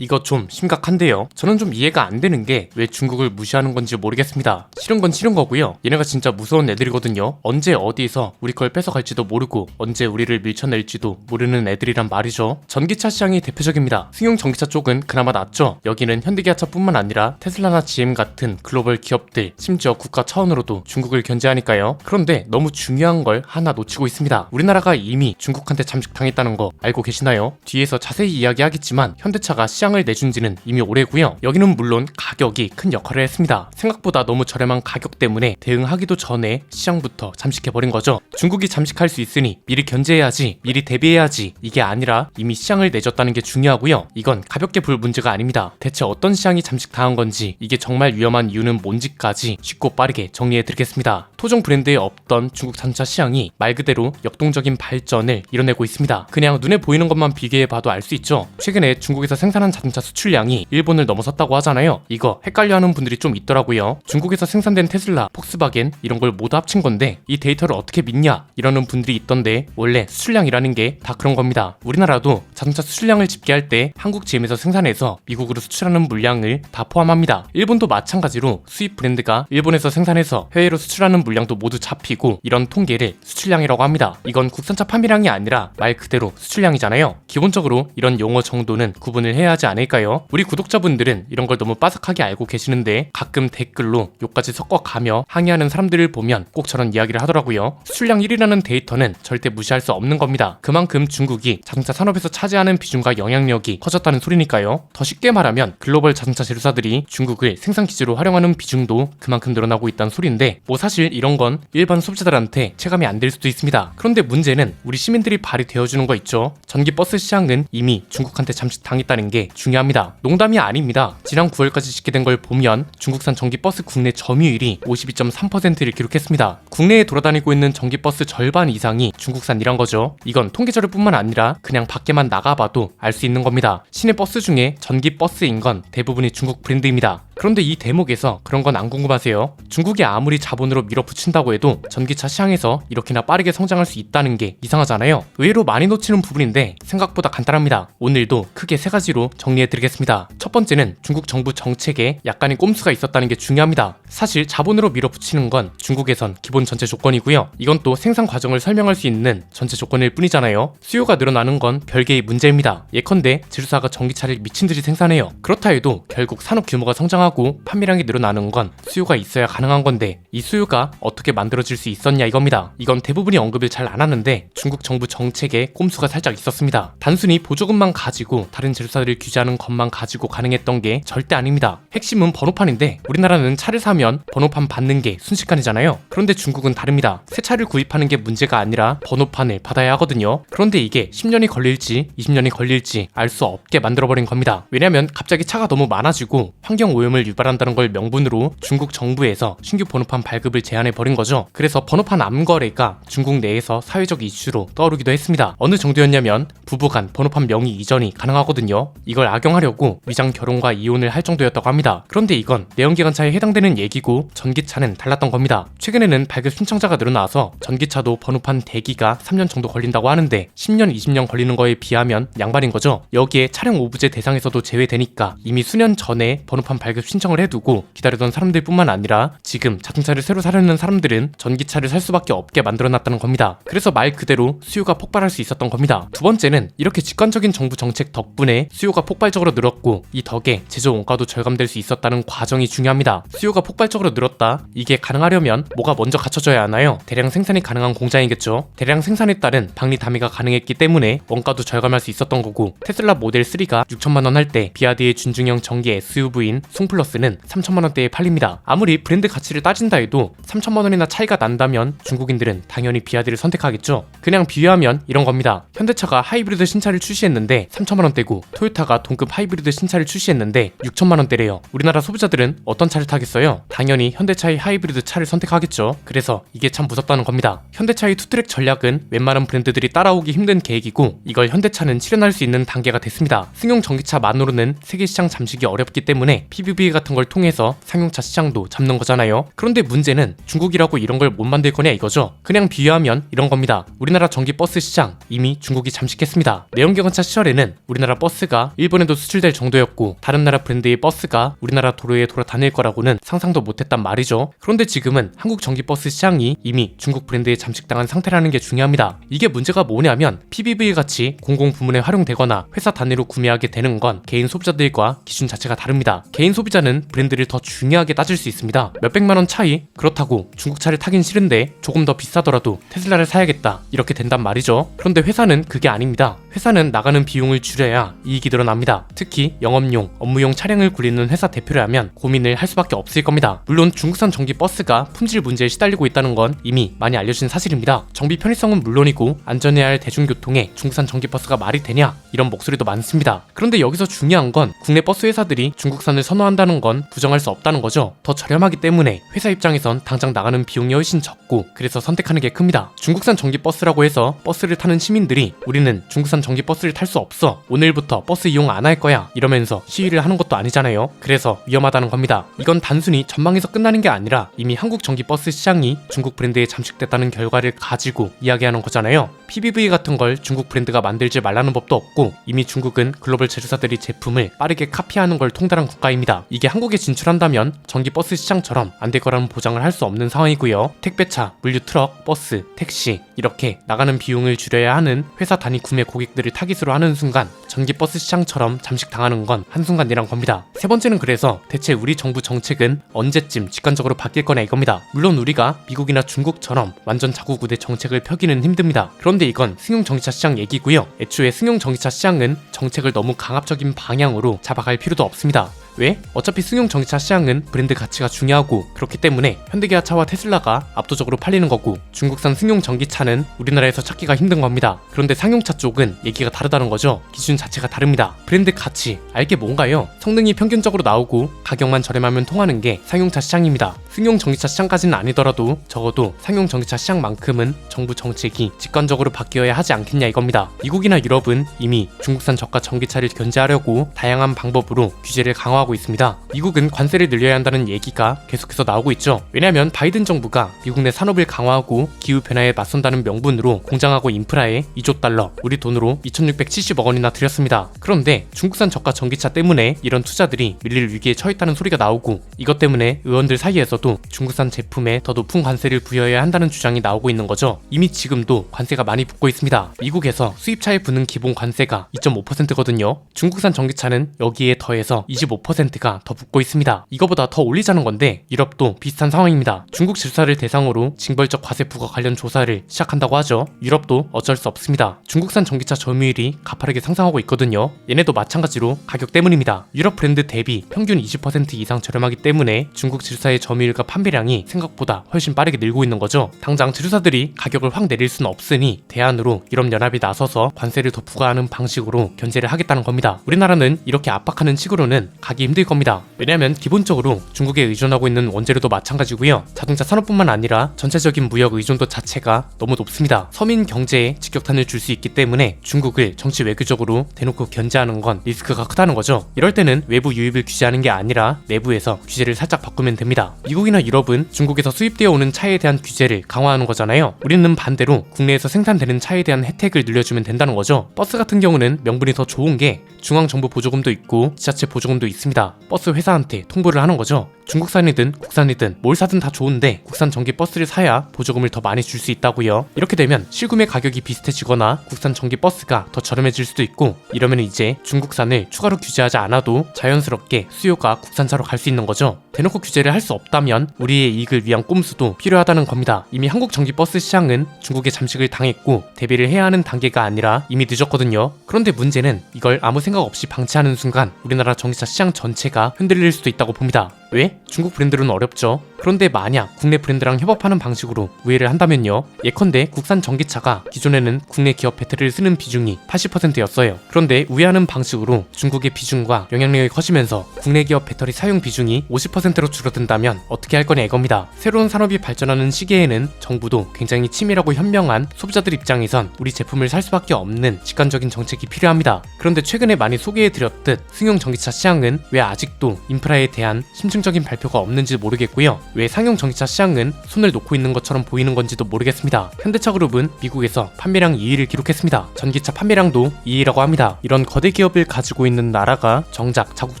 이거 좀 심각한데요. 저는 좀 이해가 안 되는 게 왜 중국을 무시하는 건지 모르겠습니다. 싫은 건 싫은 거고요. 얘네가 진짜 무서운 애들이거든요. 언제 어디에서 우리 걸 뺏어갈지도 모르고 언제 우리를 밀쳐낼지도 모르는 애들이란 말이죠. 전기차 시장이 대표적입니다. 승용 전기차 쪽은 그나마 낫죠. 여기는 현대기아차뿐만 아니라 테슬라나 GM 같은 글로벌 기업들, 심지어 국가 차원으로도 중국을 견제하니까요. 그런데 너무 중요한 걸 하나 놓치고 있습니다. 우리나라가 이미 중국한테 잠식당했다는 거 알고 계시나요? 뒤에서 자세히 이야기하겠지만 현대차가 시장 을 내준 지는 이미 오래고요. 여기는 물론 가격이 큰 역할을 했습니다. 생각보다 너무 저렴한 가격 때문에 대응하기도 전에 시장부터 잠식해버린 거죠. 중국이 잠식할 수 있으니 미리 견제해야지, 미리 대비해야지 이게 아니라 이미 시장을 내줬다는 게 중요하고요. 이건 가볍게 볼 문제가 아닙니다. 대체 어떤 시장이 잠식당한 건지 이게 정말 위험한 이유는 뭔지까지 쉽고 빠르게 정리해드리겠습니다. 토종 브랜드에 없던 중국 자동차 시장이 말 그대로 역동적인 발전을 이뤄내고 있습니다. 그냥 눈에 보이는 것만 비교해봐도 알 수 있죠. 최근에 중국에서 생산한 자동차 수출량이 일본을 넘어섰다고 하잖아요. 이거 헷갈려하는 분들이 좀 있더라고요. 중국에서 생산된 테슬라, 폭스바겐 이런 걸 모두 합친 건데 이 데이터를 어떻게 믿냐 이러는 분들이 있던데 원래 수출량이라는 게 다 그런 겁니다. 우리나라도 자동차 수출량을 집계할 때 한국 GM에서 생산해서 미국으로 수출하는 물량을 다 포함합니다. 일본도 마찬가지로 수입 브랜드가 일본에서 생산해서 해외로 수출하는 물량도 모두 잡히고 이런 통계를 수출량이라고 합니다. 이건 국산차 판매량이 아니라 말 그대로 수출량이잖아요. 기본적으로 이런 용어 정도는 구분을 해야 하지 않을까요? 우리 구독자분들은 이런 걸 너무 빠삭하게 알고 계시는데 가끔 댓글로 욕까지 섞어가며 항의하는 사람들을 보면 꼭 저런 이야기를 하더라고요. 수출량 1위라는 데이터는 절대 무시할 수 없는 겁니다. 그만큼 중국이 자동차 산업에서 차지하는 비중과 영향력이 커졌다는 소리니까요. 더 쉽게 말하면 글로벌 자동차 제조사들이 중국을 생산 기지로 활용하는 비중도 그만큼 늘어나고 있다는 소리인데 뭐 사실 이런 건 일반 소비자들한테 체감이 안 될 수도 있습니다. 그런데 문제는 우리 시민들이 발이 되어주는 거 있죠. 전기 버스 시장은 이미 중국한테 잠시 당했다는 게 중요합니다. 농담이 아닙니다. 지난 9월까지 집계된 걸 보면 중국산 전기 버스 국내 점유율이 52.3%를 기록했습니다. 국내에 돌아다니고 있는 전기 버스 절반 이상이 중국산이란 거죠. 이건 통계자료 뿐만 아니라 그냥 밖에만 나가봐도 알 수 있는 겁니다. 시내 버스 중에 전기 버스인 건 대부분이 중국 브랜드입니다. 그런데 이 대목에서 그런 건 안 궁금하세요? 중국이 아무리 자본으로 밀어붙인다고 해도 전기차 시장에서 이렇게나 빠르게 성장할 수 있다는 게 이상하잖아요. 의외로 많이 놓치는 부분인데 생각보다 간단합니다. 오늘도 크게 세 가지로 정리해드리겠습니다. 첫 번째는 중국 정부 정책에 약간의 꼼수가 있었다는 게 중요합니다. 사실 자본으로 밀어붙이는 건 중국에선 기본 전체 조건이고요. 이건 또 생산 과정을 설명할 수 있는 전체 조건일 뿐이잖아요. 수요가 늘어나는 건 별개의 문제입니다. 예컨대 제조사가 전기차를 미친 듯이 생산해요. 그렇다 해도 결국 산업 규모가 성장하고 판매량이 늘어나는 건 수요가 있어야 가능한 건데 이 수요가 어떻게 만들어질 수 있었냐 이겁니다. 이건 대부분이 언급을 잘 안 하는데 중국 정부 정책에 꼼수가 살짝 있었습니다. 단순히 보조금만 가지고 다른 제조사들을 규제하는 것만 가지고 가능했던 게 절대 아닙니다. 핵심은 번호판인데 우리나라는 차를 사면 번호판 받는 게 순식간이잖아요. 그런데 중국은 다릅니다. 새 차를 구입하는 게 문제가 아니라 번호판을 받아야 하거든요. 그런데 이게 10년이 걸릴지 20년이 걸릴지 알 수 없게 만들어버린 겁니다. 왜냐면 갑자기 차가 너무 많아지고 환경 오염을 유발한다는 걸 명분으로 중국 정부에서 신규 번호판 발급을 제한해 버린 거죠. 그래서 번호판 암거래가 중국 내에서 사회적 이슈로 떠오르기도 했습니다. 어느 정도였냐면 부부간 번호판 명의 이전이 가능하거든요. 이걸 악용하려고 위장 결혼과 이혼을 할 정도였다고 합니다. 그런데 이건 내연기관차에 해당되는 얘기고 전기차는 달랐던 겁니다. 최근에는 발급 신청자가 늘어나서 전기차도 번호판 대기가 3년 정도 걸린다고 하는데 10년, 20년 걸리는 거에 비하면 양반인 거죠. 여기에 차량 오부제 대상에서도 제외되니까 이미 수년 전에 번호판 발급 신청을 해두고 기다리던 사람들뿐만 아니라 지금 자동차를 새로 사려는 사람들은 전기차를 살 수밖에 없게 만들어놨다는 겁니다. 그래서 말 그대로 수요가 폭발할 수 있었던 겁니다. 두 번째는 이렇게 직관적인 정부 정책 덕분에 수요가 폭발적으로 늘었고 이 덕에 제조 원가도 절감될 수 있었다는 과정이 중요합니다. 수요가 폭발적으로 늘었다. 이게 가능하려면 뭐가 먼저 갖춰져야 하나요? 대량 생산이 가능한 공장이겠죠. 대량 생산에 따른 방리 담의가 가능했기 때문에 원가도 절감할 수 있었던 거고 테슬라 모델 3가 6천만 원 할 때 비아드의 준중형 전기 SUV인 송 플러스는 3천만 원대에 팔립니다. 아무리 브랜드 가치를 따진다 해도 3천만 원이나 차이가 난다면 중국인들은 당연히 비아드를 선택하겠죠. 그냥 비유하면 이런 겁니다. 현대차가 하이브리드 신차를 출시했는데 3천만 원대고 토요타가 동급 하이브리드 신차를 출시했는데 6천만 원대래요. 우리나라 소비자들은 어떤 차를 타겠어요? 당연히 현대차의 하이브리드 차를 선택하겠죠. 그래서 이게 참 무섭다는 겁니다. 현대차의 투트랙 전략은 웬만한 브랜드들이 따라오기 힘든 계획이고 이걸 현대차는 실현할 수 있는 단계가 됐습니다. 승용 전기차 만으로는 세계 시장 잠식이 어렵기 때문에 PBB 같은 걸 통해서 상용차 시장도 잡는 거잖아요. 그런데 문제는 중국이라고 이런 걸 못 만들 거냐 이거죠. 그냥 비유하면 이런 겁니다. 우리나라 전기 버스 시장 이미 중국이 잠식했습니다. 내연기관차 시절에는 우리나라 버스가 일본에도 수출될 정도였고 다른 나라 브랜드의 버스가 우리나라 도로에 돌아다닐 거라고는 상상도 못했단 말이죠. 그런데 지금은 한국 전기 버스 시장이 이미 중국 브랜드에 잠식당한 상태라는 게 중요합니다. 이게 문제가 뭐냐면 PBV 같이 공공 부문에 활용되거나 회사 단위로 구매하게 되는 건 개인 소비자들과 기준 자체가 다릅니다. 개인 소비자 는 브랜드를 더 중요하게 따질 수 있습니다. 몇백만 원 차이? 그렇다고 중국 차를 타긴 싫은데 조금 더 비싸더라도 테슬라를 사야겠다. 이렇게 된단 말이죠. 그런데 회사는 그게 아닙니다. 회사는 나가는 비용을 줄여야 이익이 늘어납니다. 특히 영업용, 업무용 차량을 굴리는 회사 대표라면 고민을 할 수밖에 없을 겁니다. 물론 중국산 전기 버스가 품질 문제에 시달리고 있다는 건 이미 많이 알려진 사실입니다. 정비 편의성은 물론이고 안전해야 할 대중교통에 중국산 전기 버스가 말이 되냐 이런 목소리도 많습니다. 그런데 여기서 중요한 건 국내 버스 회사들이 중국산을 선호한다는 건 부정할 수 없다는 거죠. 더 저렴하기 때문에 회사 입장에선 당장 나가는 비용이 훨씬 적고 그래서 선택하는 게 큽니다. 중국산 전기 버스라고 해서 버스를 타는 시민들이 우리는 중국산 전기 버스를 탈 수 없어 오늘부터 버스 이용 안 할 거야 이러면서 시위를 하는 것도 아니잖아요. 그래서 위험하다는 겁니다. 이건 단순히 전망에서 끝나는 게 아니라 이미 한국 전기 버스 시장이 중국 브랜드에 잠식됐다는 결과를 가지고 이야기하는 거잖아요. PBV 같은 걸 중국 브랜드가 만들지 말라는 법도 없고 이미 중국은 글로벌 제조사들이 제품을 빠르게 카피하는 걸 통달한 국가입니다. 이게 한국에 진출한다면 전기 버스 시장처럼 안 될 거라는 보장을 할 수 없는 상황이고요. 택배차, 물류 트럭, 버스, 택시 이렇게 나가는 비용을 줄여야 하는 회사 단위 구매 고객 들을 타깃으로 하는 순간 전기 버스 시장처럼 잠식당하는 건 한순간이란 겁니다. 세 번째는 그래서 대체 우리 정부 정책은 언제쯤 직관적으로 바뀔 거냐 이겁니다. 물론 우리가 미국이나 중국처럼 완전 자국 우대 정책을 펴기는 힘듭니다. 그런데 이건 승용 전기차 시장 얘기고요. 애초에 승용 전기차 시장은 정책을 너무 강압적인 방향으로 잡아갈 필요도 없습니다. 왜? 어차피 승용 전기차 시장은 브랜드 가치가 중요하고 그렇기 때문에 현대기아차와 테슬라가 압도적으로 팔리는 거고 중국산 승용 전기차는 우리나라에서 찾기가 힘든 겁니다. 그런데 상용차 쪽은 얘기가 다르다는 거죠. 기준 자체가 다릅니다. 브랜드 가치, 알게 뭔가요? 성능이 평균적으로 나오고 가격만 저렴하면 통하는 게 상용차 시장입니다. 승용 전기차 시장까지는 아니더라도 적어도 상용 전기차 시장만큼은 정부 정책이 직관적으로 바뀌어야 하지 않겠냐 이겁니다. 미국이나 유럽은 이미 중국산 저가 전기차를 견제하려고 다양한 방법으로 규제를 강화하고 있습니다. 미국은 관세를 늘려야 한다는 얘기가 계속해서 나오고 있죠. 왜냐하면 바이든 정부가 미국 내 산업을 강화하고 기후 변화에 맞선다는 명분으로 공장하고 인프라에 2조 달러, 우리 돈으로 2,670억 원이나 들였습니다. 그런데 중국산 저가 전기차 때문에 이런 투자들이 밀릴 위기에 처했다는 소리가 나오고 이것 때문에 의원들 사이에서도 중국산 제품에 더 높은 관세를 부여해야 한다는 주장이 나오고 있는 거죠. 이미 지금도 관세가 많이 붙고 있습니다. 미국에서 수입차에 붙는 기본 관세가 2.5%거든요. 중국산 전기차는 여기에 더해서 25%가 더 붙고 있습니다. 이거보다 더 올리자는 건데 유럽도 비슷한 상황입니다. 중국 질사를 대상으로 징벌적 과세 부과 관련 조사를 시작한다고 하죠. 유럽도 어쩔 수 없습니다. 중국산 전기차 점유율이 가파르게 상승하고 있거든요. 얘네도 마찬가지로 가격 때문입니다. 유럽 브랜드 대비 평균 20% 이상 저렴하기 때문에 중국 질사의 점유율과 판매량이 생각보다 훨씬 빠르게 늘고 있는 거죠. 당장 제조사들이 가격을 확 내릴 수는 없으니 대안으로 유럽연합이 나서서 관세를 더 부과하는 방식으로 견제를 하겠다는 겁니다. 우리나라는 이렇게 압박하는 식으로는 가기 힘들 겁니다. 왜냐하면 기본적으로 중국에 의존하고 있는 원재료도 마찬가지고요. 자동차 산업뿐만 아니라 전체적인 무역 의존도 자체가 너무 높습니다. 서민 경제에 직격탄을 줄 수 있기 때문에 중국을 정치 외교적으로 대놓고 견제하는 건 리스크가 크다는 거죠. 이럴 때는 외부 유입을 규제하는 게 아니라 내부에서 규제를 살짝 바꾸면 됩니다. 미국이나 유럽은 중국에서 수입되어 오는 차에 대한 규제를 강화하는 거잖아요. 우리는 반대로 국내에서 생산되는 차에 대한 혜택을 늘려주면 된다는 거죠. 버스 같은 경우는 명분이 더 좋은 게 중앙정부 보조금도 있고 지자체 보조금도 있습니다. 버스 회사한테 통보를 하는 거죠. 중국산이든 국산이든 뭘 사든 다 좋은데 국산 전기 버스를 사야 보조금을 더 많이 줄 수 있다고요. 이렇게 되면 실구매 가격이 비슷해지거나 국산 전기 버스가 더 저렴해질 수도 있고 이러면 이제 중국산을 추가로 규제하지 않아도 자연스럽게 수요가 국산차로 갈 수 있는 거죠. 대놓고 규제를 할 수 없다면 우리의 이익을 위한 꼼수도 필요하다는 겁니다. 이미 한국 전기 버스 시장은 중국의 잠식을 당했고 대비를 해야 하는 단계가 아니라 이미 늦었거든요. 그런데 문제는 이걸 아무 생각 없이 방치하는 순간 우리나라 전기차 시장 전체가 흔들릴 수도 있다고 봅니다. 왜? 중국 브랜드는 어렵죠. 그런데 만약 국내 브랜드랑 협업하는 방식으로 우회를 한다면요. 예컨대 국산 전기차가 기존에는 국내 기업 배터리를 쓰는 비중이 80%였어요. 그런데 우회하는 방식으로 중국의 비중과 영향력이 커지면서 국내 기업 배터리 사용 비중이 50%로 줄어든다면 어떻게 할 거냐 이겁니다. 새로운 산업이 발전하는 시기에는 정부도 굉장히 치밀하고 현명한 소비자들 입장에선 우리 제품을 살 수밖에 없는 직관적인 정책이 필요합니다. 그런데 최근에 많이 소개해드렸듯 승용 전기차 시장은 왜 아직도 인프라에 대한 심층 적인 발표가 없는지 모르겠고요. 왜 상용 전기차 시장은 손을 놓고 있는 것처럼 보이는 건지도 모르겠습니다. 현대차 그룹은 미국에서 판매량 2위를 기록했습니다. 전기차 판매량도 2위라고 합니다. 이런 거대 기업을 가지고 있는 나라가 정작 자국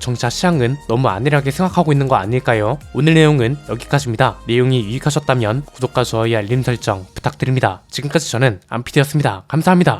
전기차 시장은 너무 안일하게 생각하고 있는 거 아닐까요? 오늘 내용은 여기까지입니다. 내용이 유익하셨다면 구독과 좋아요 알림 설정 부탁드립니다. 지금까지 저는 안피디였습니다. 감사합니다.